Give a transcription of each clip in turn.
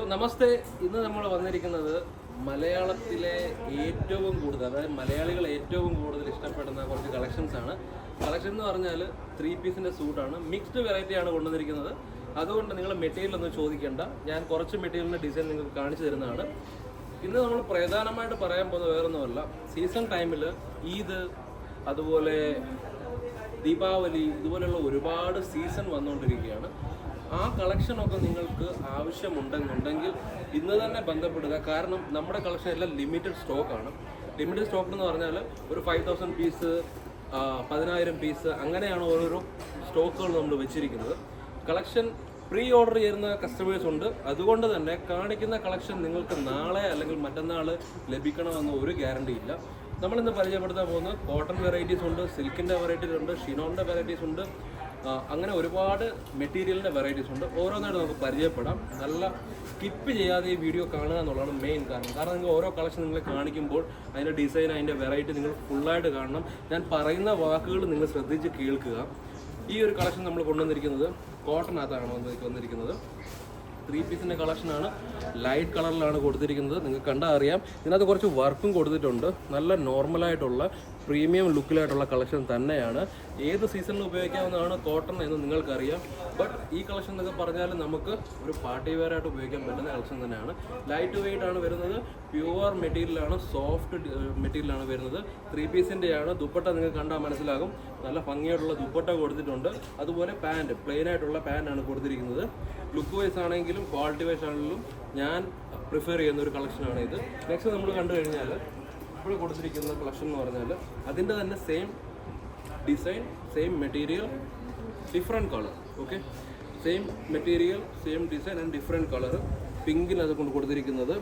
So നമസ്തേ. ഇന്ന് നമ്മൾ വന്നിരിക്കുന്നത് മലയാളത്തിലെ ഏറ്റവും കൂടുതൽ അതായത് മലയാളികൾ ഏറ്റവും കൂടുതൽ ഇഷ്ടപ്പെടുന്ന കുറച്ച് കളക്ഷൻസ് ആണ്. കളക്ഷൻ എന്ന് പറഞ്ഞാൽ ത്രീ പീസിന്റെ സൂട്ടാണ് മിക്സ്ഡ് വെറൈറ്റി ആണ് കൊണ്ടുവന്നിരിക്കുന്നത്. അതുകൊണ്ട് നിങ്ങൾ മെറ്റീരിയൽ ഒന്നും ചോദിക്കേണ്ട. ഞാൻ കുറച്ച് മെറ്റീരിയലിന്റെ ഡിസൈൻ നിങ്ങൾക്ക് കാണിച്ചു തരുന്നതാണ്. ഇന്ന് നമ്മൾ പ്രധാനമായിട്ട് പറയാൻ പോകുന്നത് വേറൊന്നുമല്ല. സീസൺ ടൈമിൽ ഈദ് അതുപോലെ ദീപാവലി ഇതുപോലെയുള്ള ഒരുപാട് സീസൺ വന്നുകൊണ്ടിരിക്കുകയാണ്. ആ കളക്ഷനൊക്കെ നിങ്ങൾക്ക് ആവശ്യമുണ്ടെന്നുണ്ടെങ്കിൽ ഇന്ന് തന്നെ ബന്ധപ്പെടുക. കാരണം നമ്മുടെ കളക്ഷൻ എല്ലാം ലിമിറ്റഡ് സ്റ്റോക്കാണ് ലിമിറ്റഡ് സ്റ്റോക്ക് എന്ന് പറഞ്ഞാൽ ഒരു ഫൈവ് തൗസൻഡ് പീസ് പതിനായിരം പീസ് അങ്ങനെയാണ് ഓരോരോ സ്റ്റോക്കുകൾ നമ്മൾ വെച്ചിരിക്കുന്നത്. കളക്ഷൻ പ്രീ ഓർഡർ ചെയ്യുന്ന കസ്റ്റമേഴ്സ് ഉണ്ട്. അതുകൊണ്ട് തന്നെ കാണിക്കുന്ന കളക്ഷൻ നിങ്ങൾക്ക് നാളെ അല്ലെങ്കിൽ മറ്റന്നാൾ ലഭിക്കണമെന്ന് ഒരു ഗ്യാരണ്ടി ഇല്ല. നമ്മളിന്ന് പരിചയപ്പെടുത്താൻ പോകുന്നത് കോട്ടൺ വെറൈറ്റീസ് ഉണ്ട് സിൽക്കിന്റെ വെറൈറ്റീസ് ഉണ്ട് ഷിനോണിന്റെ വെറൈറ്റീസ് ഉണ്ട് അങ്ങനെ ഒരുപാട് മെറ്റീരിയലിന്റെ വെറൈറ്റീസ് ഉണ്ട്. ഓരോന്നായിട്ട് നമുക്ക് പരിചയപ്പെടാം. നല്ല സ്കിപ്പ് ചെയ്യാതെ ഈ വീഡിയോ കാണുക എന്നുള്ളതാണ് മെയിൻ കാരണം. കാരണം നിങ്ങൾ ഓരോ കളക്ഷൻ നിങ്ങൾ കാണിക്കുമ്പോൾ അതിന്റെ ഡിസൈൻ അതിന്റെ വെറൈറ്റി നിങ്ങൾ ഫുള്ളായിട്ട് കാണണം. ഞാൻ പറയുന്ന വാക്കുകൾ നിങ്ങൾ ശ്രദ്ധിച്ച് കേൾക്കുക. ഈ ഒരു കളക്ഷൻ നമ്മൾ കൊണ്ടുവന്നിരിക്കുന്നത് കോട്ടൺ അകത്താണ് വന്നിരിക്കുന്നത്. ത്രീ പീസിന്റെ കളക്ഷനാണ്. ലൈറ്റ് കളറിലാണ് കൊടുത്തിരിക്കുന്നത്. നിങ്ങൾക്ക് കണ്ടാൽ അറിയാം. ഇതിനകത്ത് കുറച്ച് വർക്കും കൊടുത്തിട്ടുണ്ട്. നല്ല നോർമലായിട്ടുള്ള പ്രീമിയം ലുക്കിലായിട്ടുള്ള കളക്ഷൻ തന്നെയാണ്. ഏത് സീസണിൽ ഉപയോഗിക്കാവുന്നതാണ് കോട്ടൺ എന്ന് നിങ്ങൾക്കറിയാം. ബട്ട് ഈ കളക്ഷൻ എന്നൊക്കെ പറഞ്ഞാൽ നമുക്ക് ഒരു പാർട്ടി വെയർ ആയിട്ട് ഉപയോഗിക്കാൻ പറ്റുന്ന കളക്ഷൻ തന്നെയാണ്. ലൈറ്റ് വെയിറ്റ് ആണ് വരുന്നത്. പ്യുവർ മെറ്റീരിയലാണ് സോഫ്റ്റ് മെറ്റീരിയലാണ് വരുന്നത്. ത്രീ പീസിന്റെയാണ് ദുപ്പട്ട നിങ്ങൾക്ക് കണ്ടാൽ മനസ്സിലാകും. നല്ല ഭംഗിയായിട്ടുള്ള ദുപ്പട്ട കൊടുത്തിട്ടുണ്ട്. അതുപോലെ പാന്റ് പ്ലെയിൻ ആയിട്ടുള്ള പാന്റാണ് കൊടുത്തിരിക്കുന്നത്. ലുക്ക് വൈസ് ആണെങ്കിലും ക്വാളിറ്റി വൈസ് ആണെങ്കിലും ഞാൻ പ്രിഫർ ചെയ്യുന്ന ഒരു കളക്ഷനാണ് ഇത്. നെക്സ്റ്റ് നമ്മൾ കണ്ടു കഴിഞ്ഞാൽ ഇപ്പോൾ കൊടുത്തിരിക്കുന്ന കളക്ഷൻ എന്ന് പറഞ്ഞാൽ അതിന്റെ തന്നെ same design same material different colour okay same material same design and different colour പിങ്കിനത് കൊണ്ട് കൊടുത്തിരിക്കുന്നത്.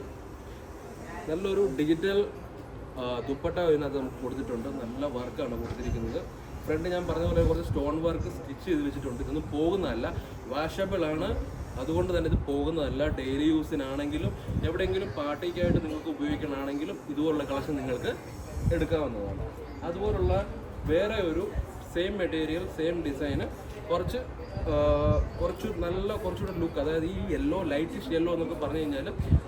നല്ലൊരു ഡിജിറ്റൽ ദുപ്പട്ട ഇതിനകത്ത് നമുക്ക് കൊടുത്തിട്ടുണ്ട്. നല്ല വർക്കാണ് കൊടുത്തിരിക്കുന്നത്. ഫ്രണ്ട് ഞാൻ പറഞ്ഞ പോലെ കുറച്ച് സ്റ്റോൺ വർക്ക് സ്റ്റിച്ച് ചെയ്ത് വെച്ചിട്ടുണ്ട്. ഇതൊന്നും പോകുന്നതല്ല. ആണ്. അതുകൊണ്ട് തന്നെ ഇത് പോകുന്നതല്ല. ഡെയിലി യൂസിനാണെങ്കിലും എവിടെയെങ്കിലും പാർട്ടിക്കായിട്ട് നിങ്ങൾക്ക് ഉപയോഗിക്കണമെങ്കിലും ഇതുപോലുള്ള കളക്ഷൻ നിങ്ങൾക്ക് എടുക്കാവുന്നതാണ്. അതുപോലുള്ള വേറെ ഒരു സെയിം മെറ്റീരിയൽ സെയിം ഡിസൈന് കുറച്ച് കുറച്ച് നല്ല കുറച്ചുകൂടെ ലുക്ക് അതായത് ഈ യെല്ലോ ലൈറ്റിഷ് യെല്ലോ എന്നൊക്കെ പറഞ്ഞു കഴിഞ്ഞാൽ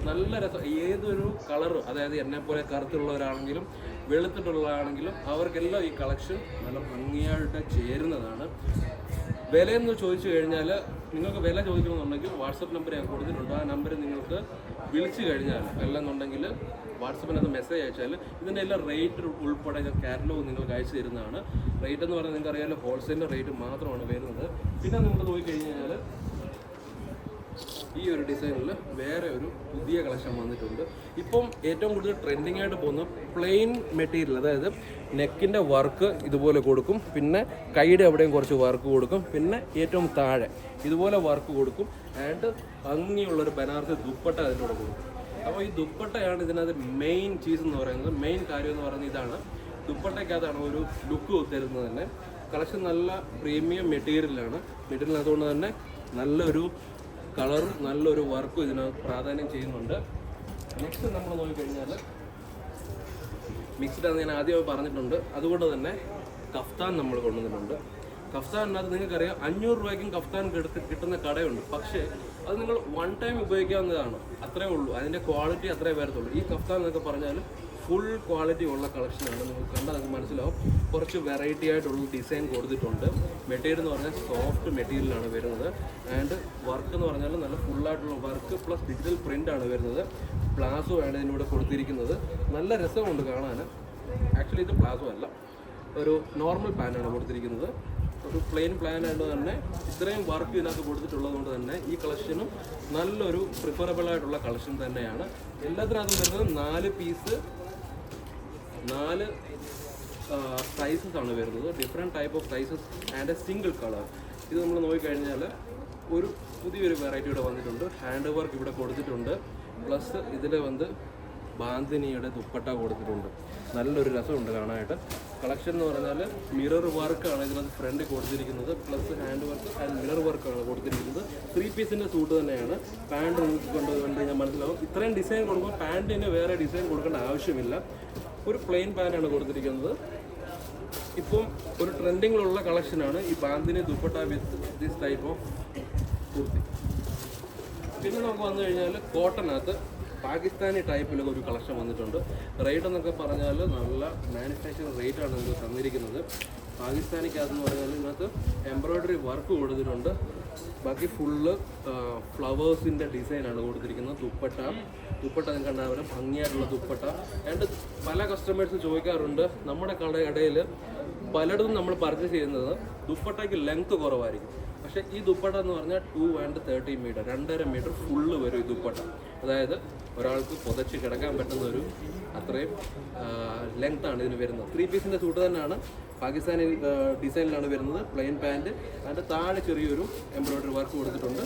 നല്ല രസം. ഏതൊരു കളറും അതായത് എന്നെ പോലെ കറുത്തുള്ളവരാണെങ്കിലും വെളുത്തിട്ടുള്ളതാണെങ്കിലും അവർക്കെല്ലാം ഈ കളക്ഷൻ നല്ല ഭംഗിയായിട്ട് ചേരുന്നതാണ്. വിലയെന്ന് ചോദിച്ചു കഴിഞ്ഞാൽ നിങ്ങൾക്ക് വില ചോദിക്കണമെന്നുണ്ടെങ്കിൽ വാട്സപ്പ് നമ്പർ ഞാൻ കൊടുത്തിട്ടുണ്ട്. ആ നമ്പർ നിങ്ങൾക്ക് വിളിച്ചു കഴിഞ്ഞാൽ അല്ലെന്നുണ്ടെങ്കിൽ വാട്സപ്പിനകത്ത് മെസ്സേജ് അയച്ചാൽ ഇതിന്റെ എല്ലാം റേറ്റ് ഉൾപ്പെടെ ഞാൻ കാറ്റലോഗ് നിങ്ങൾക്ക് അയച്ചു തരുന്നതാണ്. റേറ്റ് എന്ന് പറഞ്ഞാൽ നിങ്ങൾക്ക് അറിയാമല്ലോ ഹോൾസെയിലിന്റെ റേറ്റ് മാത്രമാണ് വരുന്നത്. പിന്നെ നിങ്ങൾ പോയി കഴിഞ്ഞാൽ ഈ ഒരു ഡിസൈനിൽ വേറെ ഒരു പുതിയ കളക്ഷൻ വന്നിട്ടുണ്ട്. ഇപ്പം ഏറ്റവും കൂടുതൽ ട്രെൻഡിങ് ആയിട്ട് പോകുന്ന പ്ലെയിൻ മെറ്റീരിയൽ അതായത് നെക്കിന്റെ വർക്ക് ഇതുപോലെ കൊടുക്കും. പിന്നെ കൈയുടെ എവിടെയും കുറച്ച് വർക്ക് കൊടുക്കും. പിന്നെ ഏറ്റവും താഴെ ഇതുപോലെ വർക്ക് കൊടുക്കും. ആൻഡ് ഭംഗിയുള്ളൊരു ബനാറസ് ദുപ്പട്ട അതിന്റെ കൂടെ കൊടുക്കും. അപ്പോൾ ഈ ദുപ്പട്ടയാണ് ഇതിനകത്ത് മെയിൻ ചീസ് എന്ന് പറയുന്നത്. മെയിൻ കാര്യം എന്ന് പറയുന്നത് ഇതാണ്. ദുപ്പട്ടയ്ക്കകത്താണ് ഒരു ലുക്ക് തരുന്നത് തന്നെ. കളക്ഷൻ നല്ല പ്രീമിയം മെറ്റീരിയലാണ് മെറ്റീരിയൽ അതുകൊണ്ട് തന്നെ നല്ലൊരു കളറും നല്ലൊരു വർക്കും ഇതിനകത്ത് പ്രാധാന്യം ചെയ്യുന്നുണ്ട്. നെക്സ്റ്റ് നമ്മൾ നോക്കിക്കഴിഞ്ഞാൽ മിക്സ്ഡ് ആണെന്ന് ഞാൻ ആദ്യമായി പറഞ്ഞിട്ടുണ്ട്. അതുകൊണ്ട് തന്നെ കഫ്താൻ നമ്മൾ കൊണ്ടുവന്നിട്ടുണ്ട്. കഫ്താനകത്ത് നിങ്ങൾക്കറിയാം അഞ്ഞൂറ് രൂപയ്ക്കും കഫ്താൻ കിടത്ത് കിട്ടുന്ന കടയുണ്ട്. പക്ഷേ അത് നിങ്ങൾ വൺ ടൈം ഉപയോഗിക്കാവുന്നതാണ്. അത്രേ ഉള്ളൂ. അതിന്റെ ക്വാളിറ്റി അത്രേ വരത്തുള്ളൂ. ഈ കഫ്താൻ എന്നൊക്കെ പറഞ്ഞാൽ ഫുൾ ക്വാളിറ്റി ഉള്ള കളക്ഷനാണ് നിങ്ങൾക്ക് കണ്ടാൽ നിങ്ങൾക്ക് മനസ്സിലാവും. കുറച്ച് വെറൈറ്റി ആയിട്ടുള്ള ഡിസൈൻ കൊടുത്തിട്ടുണ്ട്. മെറ്റീരിയൽ എന്ന് പറഞ്ഞാൽ സോഫ്റ്റ് മെറ്റീരിയലാണ് വരുന്നത്. ആൻഡ് വർക്ക് എന്ന് പറഞ്ഞാൽ നല്ല ഫുള്ളായിട്ടുള്ള വർക്ക് പ്ലസ് ഡിജിറ്റൽ പ്രിന്റ് ആണ് വരുന്നത്. പ്ലാസോ ആണ് ഇതിലൂടെ കൊടുത്തിരിക്കുന്നത്. നല്ല രസമുണ്ട് കാണാൻ. ആക്ച്വലി ഇത് പ്ലാസോ അല്ല. ഒരു നോർമൽ പ്ലാനാണ് കൊടുത്തിരിക്കുന്നത്. ഒരു പ്ലെയിൻ പ്ലാൻ ആയിട്ട് തന്നെ ഇത്രയും വർക്ക് ഇതിനകത്ത് കൊടുത്തിട്ടുള്ളത് കൊണ്ട് തന്നെ ഈ കളക്ഷനും നല്ലൊരു പ്രിഫറബിൾ ആയിട്ടുള്ള കളക്ഷൻ തന്നെയാണ്. എല്ലാത്തിനകത്തും വരുന്നത് നാല് പീസ് നാല് സൈസസ് ആണ് വരുന്നത്. Different type of sizes and a single colour ഇത് നമ്മൾ നോക്കിക്കഴിഞ്ഞാൽ ഒരു പുതിയൊരു വെറൈറ്റി ഇവിടെ വന്നിട്ടുണ്ട്. ഹാൻഡ് വർക്ക് ഇവിടെ കൊടുത്തിട്ടുണ്ട്. പ്ലസ് ഇതിൽ വന്ന് ബാന്തിനിയുടെ ദുപ്പട്ട കൊടുത്തിട്ടുണ്ട്. നല്ലൊരു രസമുണ്ട് കാണാനായിട്ട്. കളക്ഷൻ എന്ന് പറഞ്ഞാൽ മിറർ വർക്കാണ് ഇതിനകത്ത് ഫ്രണ്ട് കൊടുത്തിരിക്കുന്നത്. Plus hand work and mirror വർക്കാണ് കൊടുത്തിരിക്കുന്നത്. ത്രീ പീസിന്റെ സൂട്ട് തന്നെയാണ്. പാന്റ് കൊണ്ട് കണ്ട് കഴിഞ്ഞാൽ മനസ്സിലാവും. ഇത്രയും ഡിസൈൻ കൊടുക്കുമ്പോൾ പാന്റിന് വേറെ ഡിസൈൻ കൊടുക്കേണ്ട ആവശ്യമില്ല. ഒരു പ്ലെയിൻ പാന്റാണ് കൊടുത്തിരിക്കുന്നത്. ഇപ്പം ഒരു ട്രെൻഡിങ്ങിലുള്ള കളക്ഷനാണ് ഈ ബാന്തിന് dupatta with this type of kurti പിന്നെ നമുക്ക് വന്നു കഴിഞ്ഞാൽ കോട്ടനകത്ത് പാകിസ്ഥാനി ടൈപ്പിലൊക്കെ ഒരു കളക്ഷൻ വന്നിട്ടുണ്ട്. റേറ്റ് എന്നൊക്കെ പറഞ്ഞാൽ നല്ല മാനുഫാക്ചറിങ് റേറ്റ് ആണ് നിങ്ങൾക്ക് തന്നിരിക്കുന്നത്. പാകിസ്ഥാനിക്കകത്ത് എന്ന് പറഞ്ഞാൽ ഇതിനകത്ത് എംബ്രോയ്ഡറി വർക്ക് കൊടുത്തിട്ടുണ്ട്. ബാക്കി ഫുള്ള് ഫ്ലവേഴ്സിന്റെ ഡിസൈനാണ് കൊടുത്തിരിക്കുന്നത്. ദുപ്പട്ട. ദുപ്പട്ട നിങ്ങൾക്ക് കണ്ടാൽ ഭംഗിയായിട്ടുള്ള ദുപ്പട്ട. ആൻഡ് പല കസ്റ്റമേഴ്സ് ചോദിക്കാറുണ്ട് നമ്മുടെ കട കടയിൽ പലയിടത്തും നമ്മൾ പർച്ചേസ് ചെയ്യുന്നത് ദുപ്പട്ടയ്ക്ക് ലെങ്ത് കുറവായിരിക്കും. പക്ഷേ ഈ ദുപ്പട്ട എന്ന് പറഞ്ഞാൽ ടു ആൻഡ് തേർട്ടി മീറ്റർ രണ്ടര മീറ്റർ ഫുള്ള് വരും ഈ ദുപ്പട്ട. അതായത് ഒരാൾക്ക് പുതച്ച് കിടക്കാൻ പറ്റുന്ന ഒരു അത്രയും ലെങ്ത്താണ് ഇതിന് വരുന്നത്. ത്രീ പീസിന്റെ സൂട്ട് തന്നെയാണ്. പാകിസ്ഥാനി ഡിസൈനിലാണ് വരുന്നത് പ്ലെയിൻ പാന്റ്. അതിന്റെ താഴെ ചെറിയൊരു എംബ്രോയ്ഡറി വർക്ക് കൊടുത്തിട്ടുണ്ട്.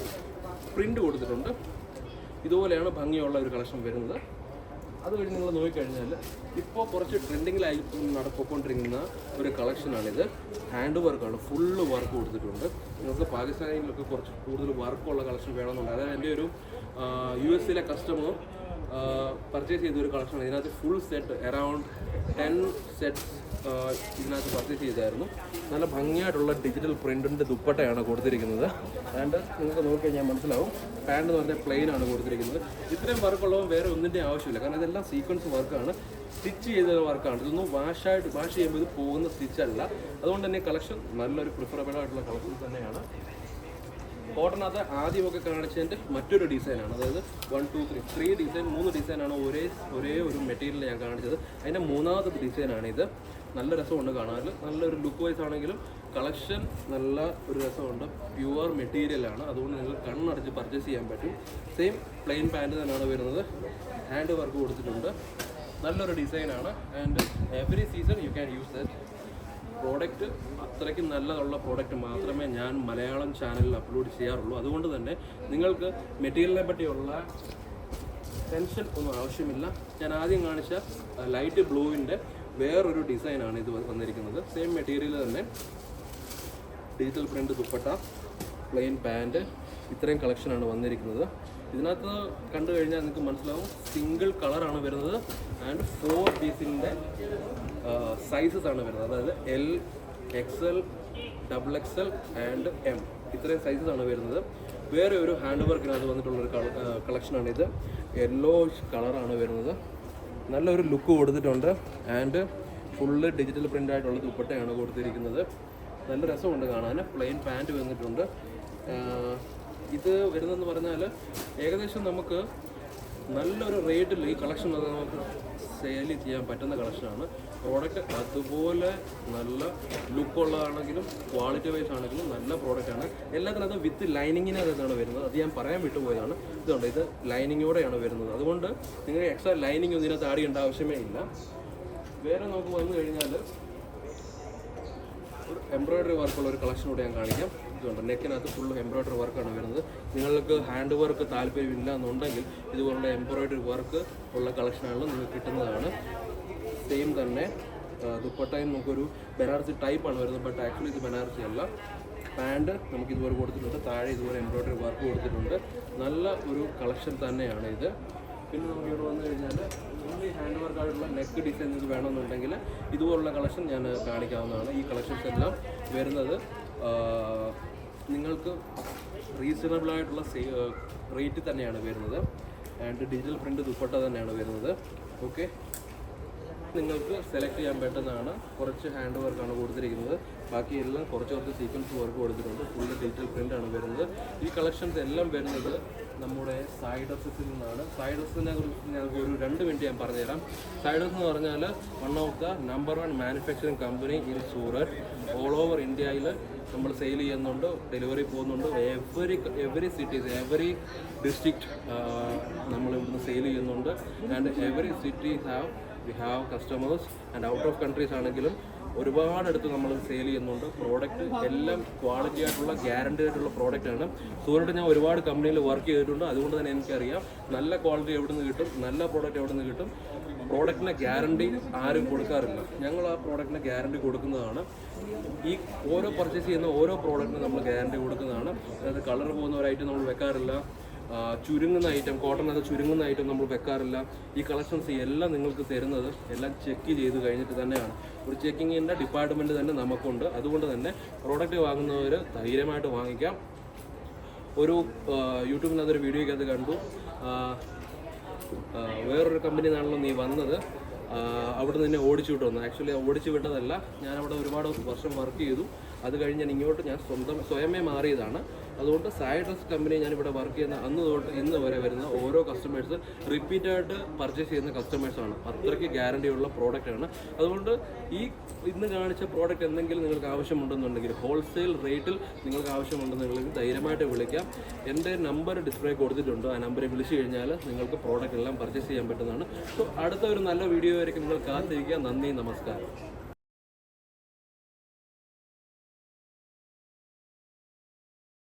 പ്രിന്റ് കൊടുത്തിട്ടുണ്ട്. ഇതുപോലെയാണ് ഭംഗിയുള്ള ഒരു കളക്ഷൻ വരുന്നത്. അത് കഴിഞ്ഞ് നിങ്ങൾ നോക്കിക്കഴിഞ്ഞാൽ ഇപ്പോൾ കുറച്ച് ട്രെൻഡിങ്ങിലായി നടക്കൊണ്ടിരിക്കുന്ന ഒരു കളക്ഷനാണിത്. ഹാൻഡ് വർക്കാണ്. ഫുള്ള് വർക്ക് കൊടുത്തിട്ടുണ്ട്. നിങ്ങൾക്ക് പാകിസ്ഥാനിലൊക്കെ കുറച്ച് കൂടുതൽ വർക്കുള്ള കളക്ഷൻ വേണമെന്നുണ്ട്. അതായത് എന്റെ ഒരു യു എസിലെ കസ്റ്റമർ പർച്ചേസ് ചെയ്ത ഒരു കളക്ഷൻ ഇതിനകത്ത് full set around ten sets ഇതിനകത്ത് പർച്ചേസ് ചെയ്തായിരുന്നു. നല്ല ഭംഗിയായിട്ടുള്ള ഡിജിറ്റൽ പ്രിന്റിന്റെ ദുപ്പട്ടയാണ് കൊടുത്തിരിക്കുന്നത്. ആൻഡ് നിങ്ങൾക്ക് നോക്കിക്കഴിഞ്ഞാൽ മനസ്സിലാവും. പാന്റ് എന്ന് പറഞ്ഞാൽ പ്ലെയിൻ ആണ് കൊടുത്തിരിക്കുന്നത്. ഇത്രയും വർക്കുള്ളവൻ വേറെ ഒന്നിന്റെ ആവശ്യമില്ല. കാരണം ഇതെല്ലാം സീക്വൻസ് വർക്കാണ് സ്റ്റിച്ച് ചെയ്ത വർക്കാണ് ഇതൊന്നും വാഷായിട്ട് വാഷ് ചെയ്യുമ്പോൾ ഇത് പോകുന്ന സ്റ്റിച്ചല്ല അതുകൊണ്ട് തന്നെ കളക്ഷൻ നല്ലൊരു പ്രിഫറബിൾ ആയിട്ടുള്ള കളക്ഷൻ തന്നെയാണ്. കോട്ടനകത്ത് ആദ്യമൊക്കെ കാണിച്ചതിന്റെ മറ്റൊരു ഡിസൈനാണ് അതായത് one two three three design മൂന്ന് ഡിസൈനാണ് ഒരേ ഒരേ ഒരു മെറ്റീരിയൽ ഞാൻ കാണിച്ചത്. അതിന്റെ മൂന്നാമത്തെ ഡിസൈനാണ് ഇത്. നല്ല രസമുണ്ട് കാണാൻ. നല്ലൊരു ലുക്ക് വൈസ് ആണെങ്കിലും കളക്ഷൻ നല്ല ഒരു രസമുണ്ട്. പ്യുവർ മെറ്റീരിയലാണ് അതുകൊണ്ട് നിങ്ങൾ കണ്ണടച്ച് പർച്ചേസ് ചെയ്യാൻ പറ്റും. സെയിം പ്ലെയിൻ പാന്റ് തന്നെയാണ് വരുന്നത്. ഹാൻഡ് വർക്ക് കൊടുത്തിട്ടുണ്ട്. നല്ലൊരു ഡിസൈനാണ് and every season you can use that product അത്രയ്ക്ക് നല്ലതുള്ള പ്രോഡക്റ്റ് മാത്രമേ ഞാൻ മലയാളം ചാനലിൽ അപ്ലോഡ് ചെയ്യാറുള്ളൂ. അതുകൊണ്ട് തന്നെ നിങ്ങൾക്ക് മെറ്റീരിയലിനെ പറ്റിയുള്ള ടെൻഷൻ ഒന്നും ആവശ്യമില്ല. ഞാൻ ആദ്യം കാണിച്ച ലൈറ്റ് ബ്ലൂവിന്റെ വേറൊരു ഡിസൈനാണ് ഇത് വന്നിരിക്കുന്നത്. സെയിം മെറ്റീരിയൽ തന്നെ. Digital print dupatta plain pant ഇത്രയും കളക്ഷനാണ് വന്നിരിക്കുന്നത്. ഇതിനകത്ത് കണ്ടു കഴിഞ്ഞാൽ നിങ്ങൾക്ക് മനസ്സിലാവും. സിംഗിൾ കളറാണ് വരുന്നത് ആൻഡ് ഫോർ പീസിന്റെ സൈസസ് ആണ് വരുന്നത്. അതായത് L X L double X L and M ഇത്രയും സൈസസ് ആണ് വരുന്നത്. വേറെ ഒരു ഹാൻഡ് വർക്കിനകത്ത് വന്നിട്ടുള്ളൊരു കളക്ഷനാണ് ഇത്. യെല്ലോ കളറാണ് വരുന്നത്. നല്ലൊരു ലുക്ക് കൊടുത്തിട്ടുണ്ട്. ആൻഡ് ഫുള്ള് ഡിജിറ്റൽ പ്രിന്റ് ആയിട്ടുള്ള ദുപ്പട്ടയാണ് കൊടുത്തിരിക്കുന്നത്. നല്ല രസമുണ്ട് കാണാൻ. പ്ലെയിൻ പാന്റ് വന്നിട്ടുണ്ട്. ഇത് വരുന്നതെന്ന് പറഞ്ഞാൽ ഏകദേശം നമുക്ക് നല്ലൊരു റേറ്റിൽ ഈ കളക്ഷൻ അത് നമുക്ക് സെയിൽ ചെയ്യാൻ പറ്റുന്ന കളക്ഷനാണ് പ്രോഡക്റ്റ് അതുപോലെ നല്ല ലുക്കുള്ളതാണെങ്കിലും ക്വാളിറ്റി വൈസ് ആണെങ്കിലും നല്ല പ്രോഡക്റ്റാണ് എല്ലാത്തിനകത്തും വിത്ത് ലൈനിങ്ങിനകത്താണ് വരുന്നത്? അത് ഞാൻ പറയാൻ വിട്ടുപോയതാണ്. ഇതുണ്ട് ഇത് ലൈനിങ്ങോടെയാണ് വരുന്നത്. അതുകൊണ്ട് നിങ്ങൾ എക്സ്ട്രാ ലൈനിങ് ഒന്നും ഇതിനകത്ത് ആവശ്യമേ ഇല്ല. വേറെ നമുക്ക് വന്നു കഴിഞ്ഞാൽ ഒരു എംബ്രോയ്ഡറി വർക്കുള്ള ഒരു കളക്ഷൻ കൂടെ ഞാൻ കാണിക്കാം. ഇതുണ്ട് നെക്കിനകത്ത് ഫുൾ എംബ്രോയ്ഡറി വർക്കാണ് വരുന്നത്. നിങ്ങൾക്ക് ഹാൻഡ് വർക്ക് താല്പര്യമില്ല എന്നുണ്ടെങ്കിൽ ഇതുപോലുള്ള എംബ്രോയ്ഡറി വർക്ക് ഉള്ള കളക്ഷനാണ് നിങ്ങൾക്ക് കിട്ടുന്നതാണ്. സെയിം തന്നെ ദുപ്പട്ടയും നമുക്കൊരു ബനാറസി ടൈപ്പാണ് വരുന്നത് ബട്ട് ആക്ച്വലി ഇത് ബനാറസി അല്ല. പാന്റ് നമുക്ക് ഇതുപോലെ കൊടുത്തിട്ടുണ്ട്. താഴെ ഇതുപോലെ എംബ്രോയ്ഡറി വർക്ക് കൊടുത്തിട്ടുണ്ട്. നല്ല ഒരു കളക്ഷൻ തന്നെയാണ് ഇത്. പിന്നെ നമുക്ക് ഇവിടെ വന്നു കഴിഞ്ഞാൽ ഓൺലി ഹാൻഡ് വർക്ക് ആയിട്ടുള്ള നെക്ക് ഡിസൈൻ വേണമെന്നുണ്ടെങ്കിൽ ഇതുപോലുള്ള കളക്ഷൻ ഞാൻ കാണിക്കാവുന്നതാണ്. ഈ കളക്ഷൻസ് എല്ലാം വരുന്നത് നിങ്ങൾക്ക് റീസണബിൾ ആയിട്ടുള്ള റേറ്റ് തന്നെയാണ് വരുന്നത്. ആൻഡ് ഡിജിറ്റൽ പ്രിന്റ് ദുപ്പട്ട തന്നെയാണ് വരുന്നത്. ഓക്കെ നിങ്ങൾക്ക് സെലക്ട് ചെയ്യാൻ പറ്റുന്നതാണ്. കുറച്ച് ഹാൻഡ് വർക്കാണ് കൊടുത്തിരിക്കുന്നത്. ബാക്കി എല്ലാം കുറച്ച് കുറച്ച് സീക്വൻസ് വർക്ക് കൊടുത്തിട്ടുണ്ട്. ഫുൾ ഡിജിറ്റൽ പ്രിന്റ് ആണ് വരുന്നത്. ഈ കളക്ഷൻസ് എല്ലാം വരുന്നത് നമ്മുടെ സൈഡസിൽ നിന്നാണ്. സൈഡസിനെ കുറിച്ച് ഞങ്ങൾക്ക് ഒരു രണ്ട് മിനിറ്റ് ഞാൻ പറഞ്ഞുതരാം. സൈഡസ് എന്ന് പറഞ്ഞാൽ one of the number one manufacturing company in Surat all over ഇന്ത്യയിൽ നമ്മൾ സെയിൽ ചെയ്യുന്നുണ്ട് ഡെലിവറി പോകുന്നുണ്ട്. Every every cities every district നമ്മൾ ഇവിടുന്ന് സെയിൽ ചെയ്യുന്നുണ്ട്. And every city have we have customers and out of countries ആണെങ്കിലും ഒരുപാട് അടുത്ത് നമ്മൾ സെയിൽ ചെയ്യുന്നുണ്ട്. പ്രോഡക്റ്റ് എല്ലാം ക്വാളിറ്റി ആയിട്ടുള്ള ഗ്യാരണ്ടി ആയിട്ടുള്ള പ്രോഡക്റ്റ് ആണ്. സൂര്യട്ട് ഞാൻ ഒരുപാട് കമ്പനിയിൽ വർക്ക് ചെയ്തിട്ടുണ്ട്. അതുകൊണ്ട് തന്നെ എനിക്കറിയാം നല്ല ക്വാളിറ്റി എവിടെ നിന്ന് കിട്ടും നല്ല പ്രോഡക്റ്റ് എവിടെ നിന്ന് കിട്ടും. പ്രോഡക്റ്റിന് ഗ്യാരണ്ടി ആരും കൊടുക്കാറില്ല. ഞങ്ങൾ ആ പ്രോഡക്റ്റിന് ഗ്യാരണ്ടി കൊടുക്കുന്നതാണ്. ഈ ഓരോ പർച്ചേസ് ചെയ്യുന്ന ഓരോ പ്രോഡക്റ്റിനും നമ്മൾ ഗ്യാരണ്ടി കൊടുക്കുന്നതാണ്. അതായത് കളർ പോകുന്ന ഒരു ഐറ്റം നമ്മൾ വെക്കാറില്ല. ചുരുങ്ങുന്ന ഐറ്റം കോട്ടൺ അത് ചുരുങ്ങുന്ന ഐറ്റം നമ്മൾ വെക്കാറില്ല. ഈ കളക്ഷൻസ് എല്ലാം നിങ്ങൾക്ക് തരുന്നത് എല്ലാം ചെക്ക് ചെയ്ത് കഴിഞ്ഞിട്ട് തന്നെയാണ്. ഒരു ചെക്കിങ്ങിന്റെ ഡിപ്പാർട്ട്മെന്റ് തന്നെ നമുക്കുണ്ട്. അതുകൊണ്ട് തന്നെ പ്രോഡക്റ്റ് വാങ്ങുന്നവർ ധൈര്യമായിട്ട് വാങ്ങിക്കാം. ഒരു യൂട്യൂബിനകത്തൊരു വീഡിയോയ്ക്കകത്ത് കണ്ടു. വേറൊരു കമ്പനിന്നാണല്ലോ നീ വന്നത്. അവിടെ നിന്നെ ഓടിച്ചു വിട്ടു വന്നു. ആക്ച്വലി ഓടിച്ചു വിട്ടതല്ല. ഞാൻ അവിടെ ഒരുപാട് വർഷം വർക്ക് ചെയ്തു. അത് കഴിഞ്ഞ് ഞാൻ ഇങ്ങോട്ട് ഞാൻ സ്വന്തം സ്വയമേ മാറിയതാണ്. അതുകൊണ്ട് സായി കമ്പനി ഞാൻ ഇവിടെ വർക്ക് ചെയ്യുന്ന അന്ന് തൊട്ട് ഇന്ന് വരെ വരുന്ന ഓരോ കസ്റ്റമേഴ്സ് റിപ്പീറ്റായിട്ട് പർച്ചേസ് ചെയ്യുന്ന കസ്റ്റമേഴ്സാണ് അത്രയ്ക്ക് ഗ്യാരണ്ടിയുള്ള പ്രോഡക്റ്റാണ് അതുകൊണ്ട് ഈ ഇന്ന് കാണിച്ച പ്രോഡക്റ്റ് എന്തെങ്കിലും നിങ്ങൾക്ക് ആവശ്യമുണ്ടെന്നുണ്ടെങ്കിൽ ഹോൾസെയിൽ റേറ്റിൽ നിങ്ങൾക്ക് ആവശ്യമുണ്ടെന്നുണ്ടെങ്കിൽ ധൈര്യമായിട്ട് വിളിക്കാം. എന്റെ നമ്പർ ഡിസ്പ്ലേ കൊടുത്തിട്ടുണ്ട്. ആ നമ്പറിൽ വിളിച്ചു കഴിഞ്ഞാൽ നിങ്ങൾക്ക് പ്രോഡക്റ്റ് എല്ലാം പർച്ചേസ് ചെയ്യാൻ പറ്റുന്നതാണ്. സോ അടുത്ത ഒരു നല്ല വീഡിയോ ആയിരിക്കും. നിങ്ങൾ കാത്തിരിക്കുക. നന്ദി നമസ്കാരം.